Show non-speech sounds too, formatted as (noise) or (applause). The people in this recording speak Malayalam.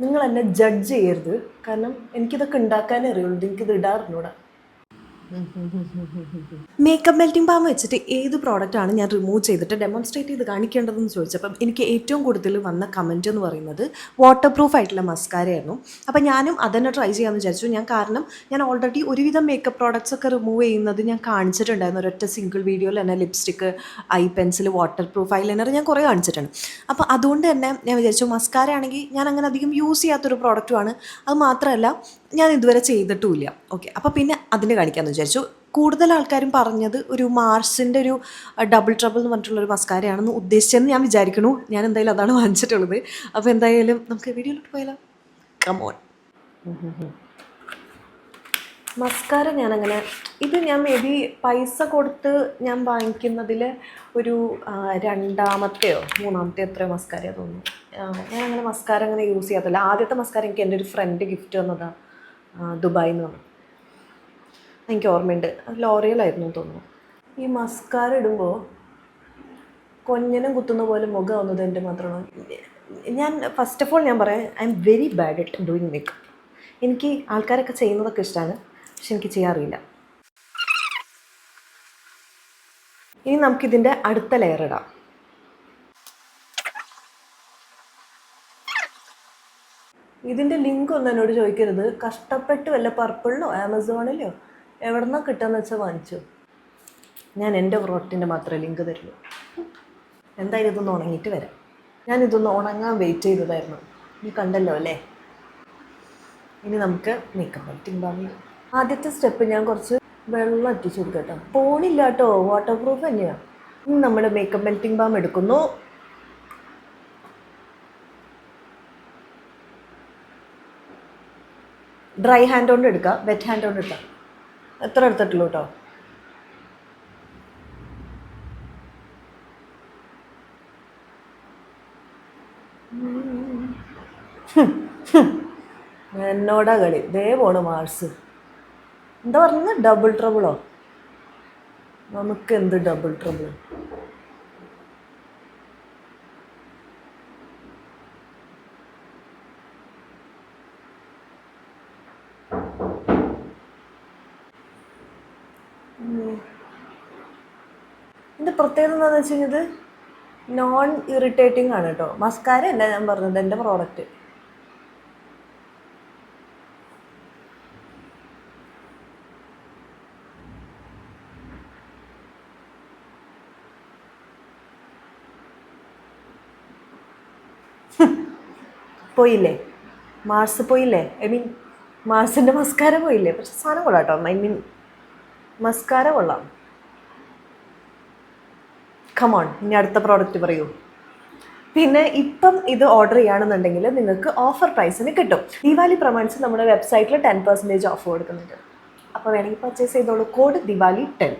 നിങ്ങൾ എന്നെ ജഡ്ജ് ചെയ്യരുത്. കാരണം എനിക്കിതൊക്കെ ഉണ്ടാക്കാനേ അറിയുള്ളൂ. എനിക്കിത് ഇടാറിഞ്ഞൂടാ. മേക്കപ്പ് മെൽറ്റിംഗ് ബാം വെച്ചിട്ട് ഏത് പ്രോഡക്റ്റാണ് ഞാൻ റിമൂവ് ചെയ്തിട്ട് ഡെമോൺസ്ട്രേറ്റ് ചെയ്ത് കാണിക്കേണ്ടതെന്ന് ചോദിച്ചപ്പം എനിക്ക് ഏറ്റവും കൂടുതൽ വന്ന കമന്റ് എന്ന് പറയുന്നത് വാട്ടർ പ്രൂഫ് ആയിട്ടുള്ള മസ്കാരയായിരുന്നു അപ്പം ഞാനും അതന്നെ ട്രൈ ചെയ്യാമെന്ന് വിചാരിച്ചു. ഞാൻ കാരണം ഞാൻ ഓൾറെഡി ഒരുവിധം മേക്കപ്പ് പ്രോഡക്റ്റ്സ് ഒക്കെ റിമൂവ് ചെയ്യുന്നത് ഞാൻ കാണിച്ചിട്ടുണ്ടായിരുന്നു. ഒരൊറ്റ സിംഗിൾ വീഡിയോയിൽ തന്നെ lipstick eye pencil waterproof eyeliner ഞാൻ കുറേ കാണിച്ചിട്ടുണ്ട്. അപ്പോൾ അതുകൊണ്ട് തന്നെ ഞാൻ വിചാരിച്ചു മസ്കാര ആണെങ്കിൽ ഞാൻ അങ്ങനെ അധികം യൂസ് ചെയ്യാത്തൊരു പ്രോഡക്റ്റുമാണ് അത് മാത്രമല്ല ഞാൻ ഇതുവരെ ചെയ്തിട്ടുമില്ല. ഓക്കെ അപ്പോൾ പിന്നെ അതിന് കാണിക്കാമെന്ന് വിചാരിച്ചു. കൂടുതൽ ആൾക്കാരും പറഞ്ഞത് ഒരു മാർസിന്റെ ഒരു ഡബിൾ ട്രബിൾ എന്ന് പറഞ്ഞിട്ടുള്ളൊരു മസ്കാരയാണെന്ന് ഉദ്ദേശിച്ചെന്ന് ഞാൻ വിചാരിക്കണു ഞാൻ എന്തായാലും അതാണ് വാങ്ങിച്ചിട്ടുള്ളത്. അപ്പോൾ എന്തായാലും നമുക്ക് വീഡിയോയിലോട്ട് പോയാലോ? കമോൺ മസ്കാര ഞാനങ്ങനെ ഇത് ഞാൻ മേ ബി പൈസ കൊടുത്ത് ഞാൻ വാങ്ങിക്കുന്നതിൽ ഒരു രണ്ടാമത്തെയോ മൂന്നാമത്തെ എത്രയോ മസ്കാരയോ തോന്നുന്നു. ഞാനങ്ങനെ മസ്കാര അങ്ങനെ യൂസ് ചെയ്യാത്തില്ല ആദ്യത്തെ മസ്കാര എനിക്ക് എന്റെ ഒരു ഫ്രണ്ട് ഗിഫ്റ്റ് തന്നതാണ് ദുബായിൽ നിന്ന് വന്നു എനിക്ക് ഓർമ്മയുണ്ട്. ലോറിയലായിരുന്നു തോന്നുന്നു. ഈ മസ്കാര ഇടുമ്പോൾ കൊഞ്ഞനും കുത്തുന്ന പോലെ മുഖമാവുന്നത് എന്റെ മാത്രമാണ്. ഞാൻ ഫസ്റ്റ് ഓഫ് ഓൾ ഞാൻ പറയാം I am very bad at doing makeup എനിക്ക് ആൾക്കാരൊക്കെ ചെയ്യുന്നതൊക്കെ ഇഷ്ടമാണ് പക്ഷെ എനിക്ക് ചെയ്യാറില്ല. ഇനി നമുക്കിതിന്റെ അടുത്ത ലെയർ ഇടാം. ഇതിന്റെ ലിങ്ക് ഒന്നും എന്നോട് ചോദിക്കരുത്. കഷ്ടപ്പെട്ട് വല്ല പർപ്പിളിലോ ആമസോണിലോ എവിടെന്നോ കിട്ടുമെന്ന് വെച്ചാൽ വാങ്ങിച്ചു. ഞാൻ എന്റെ പ്രോഡക്റ്റിന്റെ മാത്രമേ ലിങ്ക് തരുള്ളൂ. എന്തായാലും ഇതൊന്ന് ഉണങ്ങിയിട്ട് വരാം. ഞാൻ ഇതൊന്ന് ഉണങ്ങാൻ വെയിറ്റ് ചെയ്തതായിരുന്നു. നീ കണ്ടല്ലോ അല്ലേ? ഇനി നമുക്ക് മേക്കപ്പ് പറ്റും ബാം ആദ്യത്തെ സ്റ്റെപ്പ് ഞാൻ കുറച്ച് വെള്ളം അറ്റിച്ചു കൊടുക്കട്ടോ. പോണില്ല കേട്ടോ. വാട്ടർ പ്രൂഫ് തന്നെയാണ് നമ്മുടെ മേക്കപ്പ് മെൽറ്റിംഗ് ബാം എടുക്കുന്നു. ഡ്രൈ ഹാൻഡ് കൊണ്ട് എടുക്കുക വെറ്റ് ഹാൻഡ് കൊണ്ട് എടുക്കുക എത്ര എടുത്തിട്ടുള്ളൂ കേട്ടോ? എന്നോടാ കളി? ദേ പോണ് മാർസ് എന്താ പറഞ്ഞത്? ഡബിൾ ട്രബിളോ നമുക്ക് എന്ത് ഡബിൾ ട്രബിൾ ഇതിന്റെ പ്രത്യേകത എന്താണെന്ന് വെച്ച് കഴിഞ്ഞത് നോൺ ഇറിറ്റേറ്റിംഗ് ആണ് കേട്ടോ മസ്കാര അല്ല ഞാൻ പറഞ്ഞത് എന്റെ പ്രോഡക്റ്റ് (laughs) പോയില്ലേ? മാർസ് പോയില്ലേ? ഐ മീൻ മാർസിന്റെ മസ്കാര പോയില്ലേ? പക്ഷെ സാധനം കൊള്ളാം കേട്ടോ ഐ മീൻ മസ്കാര കൊള്ളാം. കമോൺ ഇനി അടുത്ത പ്രോഡക്റ്റ് പറയൂ. പിന്നെ ഇപ്പം ഇത് ഓർഡർ ചെയ്യുകയാണെന്നുണ്ടെങ്കിൽ നിങ്ങൾക്ക് ഓഫർ പ്രൈസിന് കിട്ടും. ദിവാലി പ്രമാണിച്ച് നമ്മുടെ വെബ്സൈറ്റിൽ ടെൻ പെർസെന്റേജ് ഓഫ് കൊടുക്കുന്നുണ്ട്. അപ്പോൾ വേണമെങ്കിൽ പർച്ചേസ് ചെയ്തോളൂ. Code Diwali ten